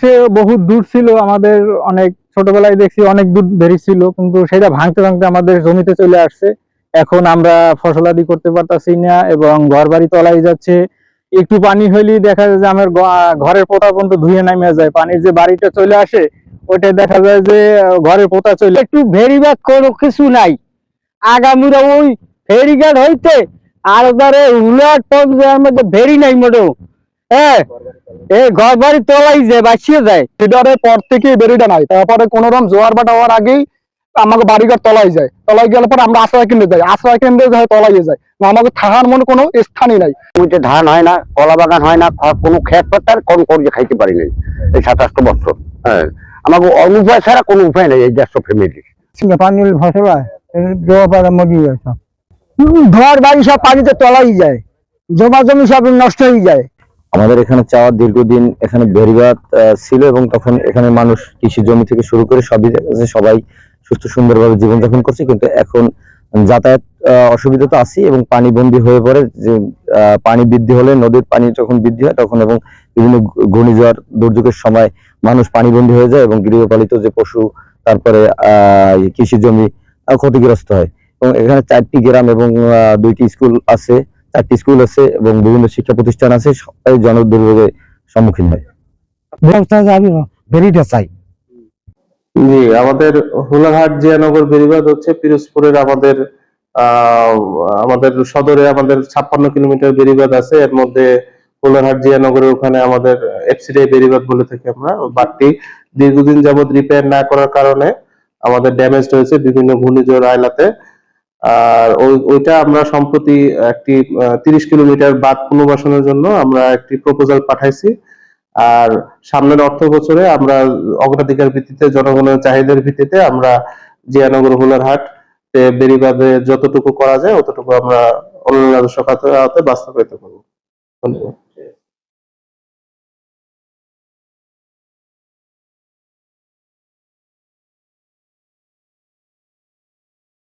সে বহু দূর ছিল, আমাদের অনেক, ছোটবেলায় দেখছি অনেক দূর বেরিয়েছিল কিন্তু সেটা ভাঙতে ভাঙতে আমাদের জমিতে চলে আসছে। এখন আমরা ফসলাদি করতে পারতাছি না এবং ঘর বাড়ি তলাই যাচ্ছে। একটু পানি হইলেই দেখা যায় যে আমার ঘরের পোতা পর্যন্ত ধুয়ে নামে যায়। পানির যে বাড়িটা চলে আসে, ওইটা দেখা যায় যে, ঘরের পোতা চলে একটু ভেরিবাদ কোনো কিছু নাই। আগামীরা ওই ফেরিঘাট হইতে আর ওধারে উলাট পঞ্চায়ের মধ্যে ভেরি নাই মোটেও। হ্যাঁ এই ঘর বাড়ি তোলাই যায় বাঁচিয়ে যায় ফিডারের পর থেকে বেরিটা নাই। তারপরে কোন রকম জোয়ার বাটা হওয়ার আগেই আমাকে বাড়িঘর তলাই যায়। তলাই গেলে পরে আমরা আশ্রয় কেন্দ্রে যাই। আশ্রয় কেন্দ্রে যাই তলাইয়ে যায়। না আমাকে থাকার মনে কোনো স্থানই নাই। জমিতে ধান হয় না কলা বাগান হয় না কোনো খেত পাতার কম করে খাইতে পারি নাই এই সাতাশটা বছর। হ্যাঁ আমাকে অনুপায় ছাড়া কোনো উপায় নেই এই দেড়শো ফ্যামিলি পানির ফসল ঘর বাড়ি সব পানিতে তলাই যায়। জমা জমি সব নষ্ট হয়ে যায়। আমাদের এখানে চাওয়া দীর্ঘদিন এখানে বেড়িবাদ ছিল এবং তখন এখানে মানুষ কৃষি জমি থেকে শুরু করে সবই সবাই সুস্থ সুন্দরভাবে জীবনযাপন করছে, কিন্তু এখন যাতায়াত অসুবিধা তো আছেই এবং পানি বন্দি হয়ে পড়ে, যে পানি বৃদ্ধি হলে নদীর পানি যখন বৃদ্ধি হয় তখন এবং বিভিন্ন ঘূর্ণিঝড় দুর্যোগের সময় মানুষ পানি বন্দি হয়ে যায় এবং গৃহপালিত যে পশু, তারপরে কৃষি জমি ক্ষতিগ্রস্ত হয়। এবং এখানে চারটি গ্রাম এবং দুইটি স্কুল আছে। চারটি স্কুল আছে এবং বিভিন্ন শিক্ষা প্রতিষ্ঠান আছে সবাই জন দুর্ভোগের সম্মুখীন হয়। ব্যবস্থা যাবি বেরিটা চাই। জি আমাদের হুলারহাট জিয়ানগর বেরিবাদ হচ্ছে পিরোজপুরের আমাদের আহ, আমাদের সদরে আমাদের ছাপ্পান্ন কিলোমিটার বেরিবাদ আছে। এর মধ্যে হুলারহাট জিয়ানগরের ওখানে আমাদের এফসিডি বেরিবাদ বলে থাকি আমরা বাঁধটি দীর্ঘদিন যাবত রিপেয়ার না করার কারণে আমাদের ড্যামেজ হয়েছে বিভিন্ন ঘূর্ণিঝড় আইলাতে আর ওই ওইটা আমরা সম্প্রতি একটি তিরিশ কিলোমিটার বাদ পুনর্বাসনের জন্য আমরা একটি প্রপোজাল পাঠাইছি। আর সামনের অর্থ বছরে আমরা অগ্রাধিকার ভিত্তিতে জনগণের চাহিদার ভিত্তিতে আমরা জিয়ানগর হুলারহাট এ, বেড়িবাঁধে যতটুকু করা যায় অতটুকু আমরা অন্যান্য আদর্শ খাতের বাস্তবায়িত করব। ধন্যবাদ।